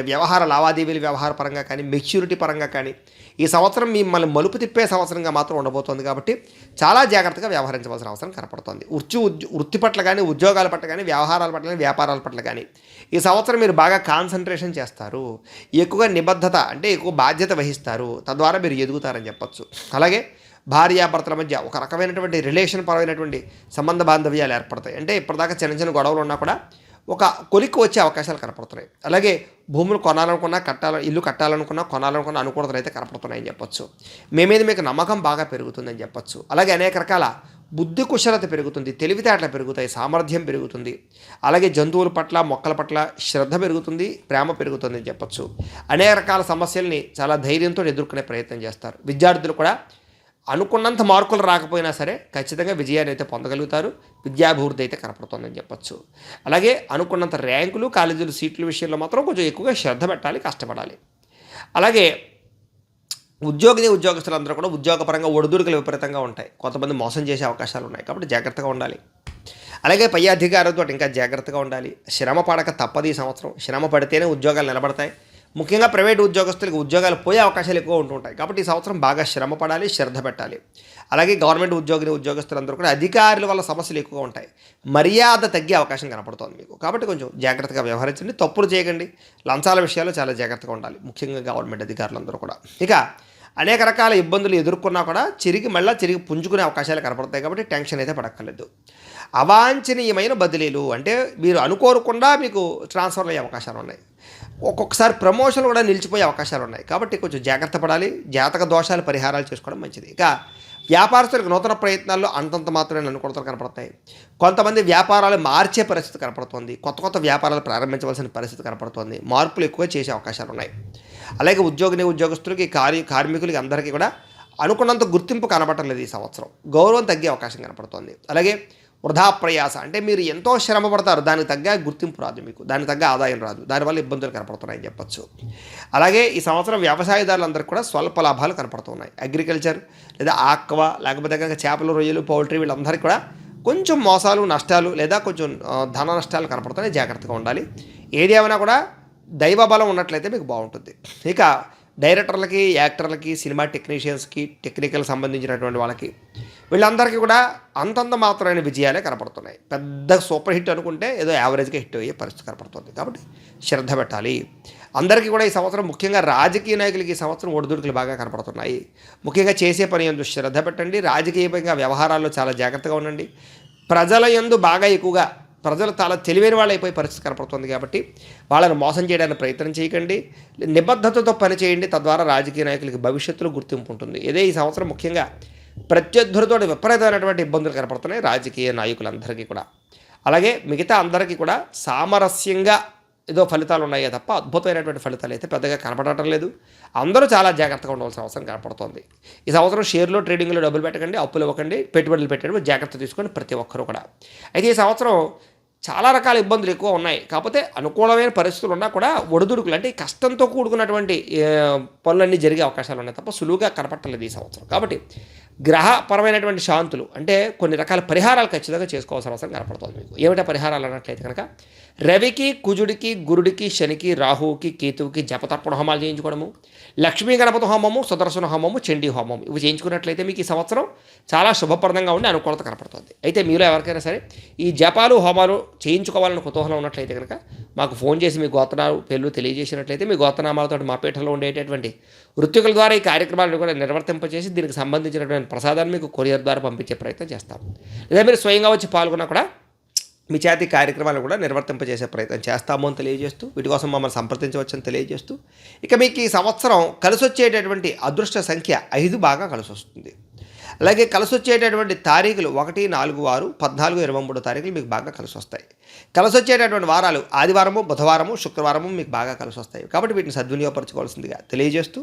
వ్యవహార లావాదేవీల వ్యవహార పరంగా కానీ మెచ్యూరిటీ పరంగా కానీ ఈ సంవత్సరం మిమ్మల్ని మలుపు తిప్పే సంవత్సరంగా మాత్రం ఉండబోతోంది కాబట్టి చాలా జాగ్రత్తగా వ్యవహరించవలసిన అవసరం కనపడుతోంది. వృత్తి ఉద్య- వృత్తి పట్ల కానీ ఉద్యోగాల పట్ల కానీ వ్యవహారాల పట్ల కానీ వ్యాపారాల పట్ల కానీ ఈ సంవత్సరం మీరు బాగా కాన్సన్ట్రేషన్ చేస్తారు. ఎక్కువగా నిబద్ధత అంటే ఎక్కువ బాధ్యత వహిస్తారు. తద్వారా మీరు ఎదుగుతారని చెప్పచ్చు. అలాగే భార్యాభర్తల మధ్య ఒక రకమైనటువంటి రిలేషన్ పరమైనటువంటి సంబంధ బాంధవ్యాలు ఏర్పడతాయి. అంటే ఇప్పటిదాకా చిన్న చిన్న గొడవలు ఉన్నా కూడా ఒక కొలిక్కి వచ్చే అవకాశాలు కనపడుతున్నాయి. అలాగే భూములు కొనాలనుకున్నా కట్టాల ఇల్లు కట్టాలనుకున్నా కొనాలనుకున్నా అనుకూలతలు అయితే కనపడుతున్నాయని చెప్పొచ్చు. మీ మీద మీకు నమ్మకం బాగా పెరుగుతుందని చెప్పొచ్చు. అలాగే అనేక రకాల బుద్ధి కుశలత పెరుగుతుంది తెలివితేటలు పెరుగుతాయి సామర్థ్యం పెరుగుతుంది. అలాగే జంతువుల పట్ల మొక్కల పట్ల శ్రద్ధ పెరుగుతుంది ప్రేమ పెరుగుతుంది అని చెప్పొచ్చు. అనేక రకాల సమస్యల్ని చాలా ధైర్యంతో ఎదుర్కొనే ప్రయత్నం చేస్తారు. విద్యార్థులు కూడా అనుకున్నంత మార్కులు రాకపోయినా సరే ఖచ్చితంగా విజయాన్ని అయితే పొందగలుగుతారు. విద్యాభివృద్ధి అయితే కనపడుతుందని చెప్పొచ్చు. అలాగే అనుకున్నంత ర్యాంకులు కాలేజీలు సీట్ల విషయంలో మాత్రం కొంచెం ఎక్కువగా శ్రద్ధ పెట్టాలి కష్టపడాలి. అలాగే ఉద్యోగిని ఉద్యోగస్తులందరూ కూడా ఉద్యోగపరంగా ఒడిదుడుకులు విపరీతంగా ఉంటాయి. కొంతమంది మోసం చేసే అవకాశాలు ఉన్నాయి కాబట్టి జాగ్రత్తగా ఉండాలి. అలాగే పై అధికారులతో ఇంకా జాగ్రత్తగా ఉండాలి. శ్రమ పడక తప్పదు ఈ సంవత్సరం. శ్రమ పడితేనే ఉద్యోగాలు నిలబడతాయి. ముఖ్యంగా ప్రైవేట్ ఉద్యోగస్తులకు ఉద్యోగాలు పోయే అవకాశాలు ఎక్కువ ఉంటుంటాయి కాబట్టి ఈ సంవత్సరం బాగా శ్రమ పడాలి శ్రద్ధ పెట్టాలి. అలాగే గవర్నమెంట్ ఉద్యోగిని ఉద్యోగస్తులందరూ కూడా అధికారుల వల్ల సమస్యలు ఎక్కువ ఉంటాయి. మర్యాద తగ్గే అవకాశం కనపడుతోంది మీకు. కాబట్టి కొంచెం జాగ్రత్తగా వ్యవహరించండి తప్పులు చేయకండి. లంచాల విషయాల్లో చాలా జాగ్రత్తగా ఉండాలి. ముఖ్యంగా గవర్నమెంట్ అధికారులందరూ కూడా. ఇక అనేక రకాల ఇబ్బందులు ఎదుర్కొన్నా కూడా చిరిగి మళ్ళీ చిరిగి పుంజుకునే అవకాశాలు కనపడతాయి కాబట్టి టెన్షన్ అయితే పడక్కర్లేదు. అవాంఛనీయమైన బదిలీలు అంటే మీరు అనుకోకుండా మీకు ట్రాన్స్ఫర్ అయ్యే అవకాశాలు ఉన్నాయి. ఒక్కొక్కసారి ప్రమోషన్లు కూడా నిలిచిపోయే అవకాశాలు ఉన్నాయి. కాబట్టి కొంచెం జాగ్రత్త పడాలి జాతక దోషాలు పరిహారాలు చేసుకోవడం మంచిది. ఇక వ్యాపారస్తులకు నూతన ప్రయత్నాల్లో అంతంత మాత్రమే అనుకూలతలు కనపడతాయి. కొంతమంది వ్యాపారాలు మార్చే పరిస్థితి కనపడుతుంది. కొత్త కొత్త వ్యాపారాలు ప్రారంభించవలసిన పరిస్థితి కనపడుతుంది. మార్పులు ఎక్కువ చేసే అవకాశాలు ఉన్నాయి. అలాగే ఉద్యోగిని ఉద్యోగస్తులకి కార్య కార్మికులకి అందరికీ కూడా అనుకున్నంత గుర్తింపు కనబడటం ఈ సంవత్సరం. గౌరవం తగ్గే అవకాశం కనపడుతోంది. అలాగే వృధా ప్రయాస అంటే మీరు ఎంతో శ్రమ పడతారు దానికి తగ్గ గుర్తింపు రాదు మీకు. దానికి తగ్గ ఆదాయం రాదు. దానివల్ల ఇబ్బందులు కనపడుతున్నాయని చెప్పచ్చు. అలాగే ఈ సంవత్సరం వ్యవసాయదారులందరికీ కూడా స్వల్ప లాభాలు కనపడుతున్నాయి. అగ్రికల్చర్ లేదా ఆక్వా లేకపోతే కనుక చేపలు రొయ్యలు పౌల్ట్రీ వీళ్ళందరికీ కూడా కొంచెం మోసాలు నష్టాలు లేదా కొంచెం ధన నష్టాలు కనపడుతున్నాయి. జాగ్రత్తగా ఉండాలి. ఏది ఏమైనా కూడా దైవ బలం ఉన్నట్లయితే మీకు బాగుంటుంది. ఇక డైరెక్టర్లకి యాక్టర్లకి సినిమా టెక్నీషియన్స్కి టెక్నికల్ సంబంధించినటువంటి వాళ్ళకి వీళ్ళందరికీ కూడా అంతంత మాత్రమైన విజయాలే కనపడుతున్నాయి. పెద్ద సూపర్ హిట్ అనుకుంటే ఏదో యావరేజ్గా హిట్ అయ్యే పరిస్థితి కనపడుతుంది. కాబట్టి శ్రద్ధ పెట్టాలి. అందరికీ కూడా ఈ సంవత్సరం ముఖ్యంగా రాజకీయ నాయకులకి ఈ సంవత్సరం ఒడిదుడుకులు బాగా కనపడుతున్నాయి. ముఖ్యంగా చేసే పని ఎందు శ్రద్ధ పెట్టండి. రాజకీయంగా వ్యవహారాల్లో చాలా జాగ్రత్తగా ఉండండి. ప్రజల యందు బాగా ఎక్కువగా ప్రజలు చాలా తెలివైన వాళ్ళు అయిపోయే పరిస్థితి కనపడుతుంది కాబట్టి వాళ్ళని మోసం చేయడానికి ప్రయత్నం చేయకండి. నిబద్ధతతో పనిచేయండి తద్వారా రాజకీయ నాయకులకి భవిష్యత్తులో గుర్తింపు ఉంటుంది. ఇదే ఈ సంవత్సరం ముఖ్యంగా ప్రత్యర్థులతో విపరీతమైనటువంటి ఇబ్బందులు కనపడుతున్నాయి. రాజకీయ నాయకులందరికీ కూడా. అలాగే మిగతా అందరికీ కూడా సామరస్యంగా ఏదో ఫలితాలు ఉన్నాయే తప్ప అద్భుతమైనటువంటి ఫలితాలు అయితే పెద్దగా కనపడటం లేదు. అందరూ చాలా జాగ్రత్తగా ఉండవలసిన అవసరం కనపడుతోంది. ఈ సంవత్సరం షేర్లో ట్రేడింగ్లో డబ్బులు పెట్టకండి అప్పులు ఇవ్వకండి పెట్టుబడులు పెట్టండి జాగ్రత్త తీసుకొని ప్రతి ఒక్కరూ కూడా. అయితే ఈ సంవత్సరం చాలా రకాల ఇబ్బందులు ఎక్కువ ఉన్నాయి. కాకపోతే అనుకూలమైన పరిస్థితులు ఉన్నా కూడా ఒడిదుడుకులు అంటే కష్టంతో కూడుకున్నటువంటి పనులన్నీ జరిగే అవకాశాలు ఉన్నాయి తప్ప సులువుగా కనపట్టలేదు ఈ సంవత్సరం. కాబట్టి గ్రహపరమైనటువంటి శాంతులు అంటే కొన్ని రకాల పరిహారాలు ఖచ్చితంగా చేసుకోవాల్సిన అవసరం కనపడుతుంది మీకు. ఏమిటా పరిహారాలు అన్నట్లయితే కనుక రవికి కుజుడికి గురుడికి శనికి రాహువుకి కేతువుకి జపతర్పణ హోమాలు చేయించుకోవడము లక్ష్మీ గణపతి హోమము సుదర్శన హోమము చండీ హోమము. ఇవి చేయించుకున్నట్లయితే మీకు ఈ సంవత్సరం చాలా శుభప్రదంగా ఉండి అనుకూలత కనపడుతుంది. అయితే మీలో ఎవరికైనా సరే ఈ జపాలు హోమాలు చేయించుకోవాలని కుతూహలం ఉన్నట్లయితే కనుక మాకు ఫోన్ చేసి మీ గోత్రాలు పేర్లు తెలియజేసినట్లయితే మీ గోత్రనామాలతో మా పీఠంలో ఉండేటటువంటి వృత్తికుల ద్వారా ఈ కార్యక్రమాలను కూడా నిర్వర్తింపచేసి దీనికి సంబంధించినటువంటి ప్రసాదాన్ని మీకు కొరియర్ ద్వారా పంపించే ప్రయత్నం చేస్తాం. లేదా మీరు స్వయంగా వచ్చి పాల్గొన్నా కూడా మీ చేతి కార్యక్రమాలను కూడా నిర్వర్తింపజేసే ప్రయత్నం చేస్తాము అని తెలియజేస్తూ వీటి కోసం మమ్మల్ని సంప్రదించవచ్చని తెలియజేస్తూ ఇక మీకు ఈ సంవత్సరం కలిసొచ్చేటటువంటి అదృష్ట సంఖ్య ఐదు బాగా కలిసి వస్తుంది అలాగే కలిసొచ్చేటటువంటి తారీఖులు ఒకటి నాలుగు ఆరు పద్నాలుగు ఇరవై మూడు తారీఖులు మీకు బాగా కలిసి వస్తాయి కలిసి వచ్చేటటువంటి వారాలు ఆదివారము బుధవారము శుక్రవారము మీకు బాగా కలిసి వస్తాయి కాబట్టి వీటిని సద్వినియోగపరచుకోవాల్సిందిగా తెలియజేస్తూ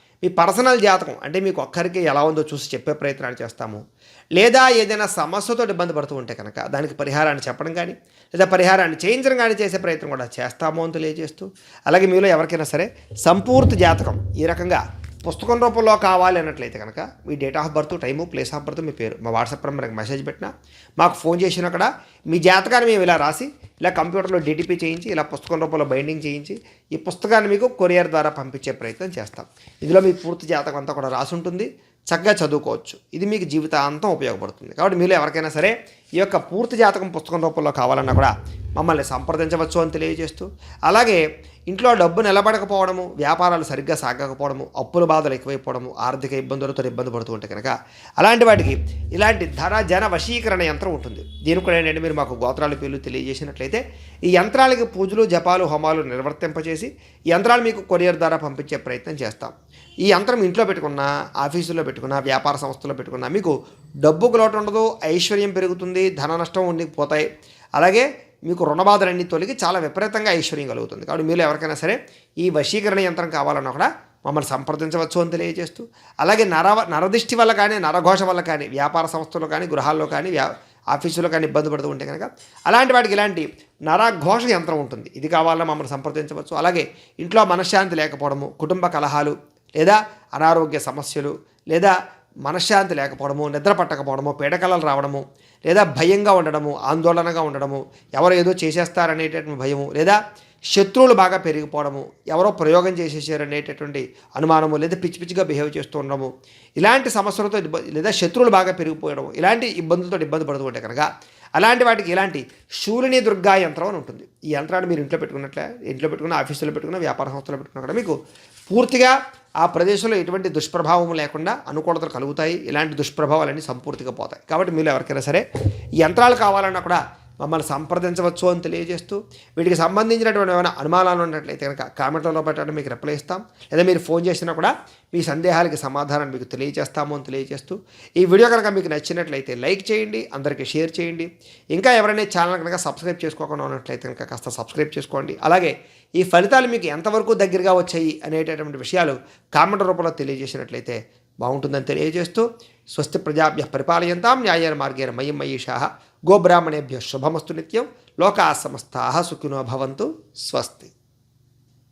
మీ పర్సనల్ జాతకం అంటే మీకు ఒక్కరికి ఎలా ఉందో చూసి చెప్పే ప్రయత్నాలు చేస్తాము. లేదా ఏదైనా సమస్యతో ఇబ్బంది పడుతూ ఉంటే కనుక దానికి పరిహారాన్ని చెప్పడం కానీ లేదా పరిహారాన్ని చేయించడం కానీ చేసే ప్రయత్నం కూడా చేస్తాము అని తెలియజేస్తూ అలాగే మీలో ఎవరికైనా సరే సంపూర్తి జాతకం ఈ రకంగా పుస్తకం రూపంలో కావాలి అన్నట్లయితే కనుక మీ date of birth time place of birth మీ పేరు మా వాట్సాప్ నెంబర్కి మెసేజ్ పెట్టినా మాకు ఫోన్ చేసిన అక్కడ మీ జాతకాన్ని మేము ఇలా రాసి ఇలా కంప్యూటర్లో డిటిపి చేయించి ఇలా పుస్తకం రూపంలో బైండింగ్ చేయించి ఈ పుస్తకాన్ని మీకు కొరియర్ ద్వారా పంపించే ప్రయత్నం చేస్తాం. ఇందులో మీ పూర్తి జాతకం అంతా కూడా రాసి ఉంటుంది. చక్కగా చదువుకోవచ్చు. ఇది మీకు జీవితాంతం ఉపయోగపడుతుంది. కాబట్టి మీలో ఎవరికైనా సరే ఈ యొక్క పూర్తి జాతకం పుస్తకం రూపంలో కావాలన్నా కూడా మమ్మల్ని సంప్రదించవచ్చు అని తెలియజేస్తూ అలాగే ఇంట్లో డబ్బు నిలబడకపోవడము వ్యాపారాలు సరిగ్గా సాగకపోవడము అప్పుల బాధలు ఎక్కువైపోవడము ఆర్థిక ఇబ్బందులతో ఇబ్బంది పడుతూ ఉంటే కనుక అలాంటి వాటికి ఇలాంటి ధర జన వశీకరణ యంత్రం ఉంటుంది. దీనికి కూడా ఏంటంటే మీరు మాకు గోత్రాల పేర్లు తెలియజేసినట్లయితే ఈ యంత్రాలకి పూజలు జపాలు హోమాలు నిర్వర్తింపచేసి యంత్రాలు మీకు కొరియర్ ద్వారా పంపించే ప్రయత్నం చేస్తాం. ఈ యంత్రం ఇంట్లో పెట్టుకున్నా ఆఫీసులో పెట్టుకున్నా వ్యాపార సంస్థలో పెట్టుకున్నా మీకు డబ్బుకు లోటు ఉండదు ఐశ్వర్యం పెరుగుతుంది ధన నష్టం ఉండిపోతాయి. అలాగే మీకు రుణబాధలన్నీ తొలగి చాలా విపరీతంగా ఐశ్వర్యం కలుగుతుంది. కాబట్టి మీరు ఎవరికైనా సరే ఈ వశీకరణ యంత్రం కావాలన్నా కూడా మమ్మల్ని సంప్రదించవచ్చు అని తెలియజేస్తూ అలాగే నర నరదిష్టి వల్ల కానీ నరఘోష వల్ల కానీ వ్యాపార సంస్థలు కానీ గృహాల్లో కానీ వ్యా ఆఫీసులో కానీ ఇబ్బంది పడుతూ ఉంటే కనుక అలాంటి వాటికి ఇలాంటి నరఘోష యంత్రం ఉంటుంది. ఇది కావాలన్నా మమ్మల్ని సంప్రదించవచ్చు. అలాగే ఇంట్లో మనశ్శాంతి లేకపోవడము కుటుంబ కలహాలు లేదా అనారోగ్య సమస్యలు లేదా మనశ్శాంతి లేకపోవడము నిద్ర పట్టకపోవడము పీడకలలు రావడము లేదా భయంగా ఉండడము ఆందోళనగా ఉండడము ఎవరు ఏదో చేసేస్తారనేటటువంటి భయము లేదా శత్రువులు బాగా పెరిగిపోవడము ఎవరో ప్రయోగం చేసేసారనేటటువంటి అనుమానము లేదా పిచ్చి పిచ్చిగా బిహేవ్ చేస్తూ ఉండడము ఇలాంటి సమస్యలతో లేదా శత్రువులు బాగా పెరిగిపోవడం ఇలాంటి ఇబ్బందులతో ఇబ్బంది పడుతుంటే కనుక అలాంటి వాటికి ఇలాంటి శూలిని దుర్గా యంత్రం అని ఉంటుంది. ఈ యంత్రాన్ని మీరు ఇంట్లో పెట్టుకున్నట్లే ఇంట్లో పెట్టుకున్న ఆఫీసులో పెట్టుకున్న వ్యాపార సంస్థలో పెట్టుకున్నా కూడా మీకు పూర్తిగా ఆ ప్రదేశంలో ఎటువంటి దుష్ప్రభావం లేకుండా అనుకూలతలు కలుగుతాయి. ఇలాంటి దుష్ప్రభావాలన్నీ సంపూర్తిగా పోతాయి. కాబట్టి మీరు ఎవరికైనా సరే ఈ యంత్రాలు కావాలన్నా కూడా మమ్మల్ని సంప్రదించవచ్చు అని తెలియజేస్తూ వీటికి సంబంధించినటువంటి ఏమైనా అనుమానాలు ఉన్నట్లయితే కనుక కామెంట్లలో పెట్టడం మీకు రిప్లై ఇస్తాం. లేదా మీరు ఫోన్ చేసినా కూడా మీ సందేహాలకి సమాధానం మీకు తెలియజేస్తాము అని తెలియజేస్తూ ఈ వీడియో కనుక మీకు నచ్చినట్లయితే లైక్ చేయండి అందరికీ షేర్ చేయండి. ఇంకా ఎవరైనా ఛానల్ కనుక సబ్స్క్రైబ్ చేసుకోకుండా ఉన్నట్లయితే కనుక కాస్త సబ్స్క్రైబ్ చేసుకోండి. అలాగే ఈ ఫలితాలు మీకు ఎంతవరకు దగ్గరగా వచ్చాయి అనేటటువంటి విషయాలు కామెంట్ రూపంలో తెలియజేసినట్లయితే బాగుంటుందని తెలియజేస్తూ స్వస్తి ప్రజాభ్య పరిపాలయంతాం న్యాయేన మార్గేణ మయం మయీషా. గోబ్రాహ్మణేభ్య శుభమస్తు నిత్యం. లోకా సమస్తా సుఖినో భవంతు. స్వస్తి.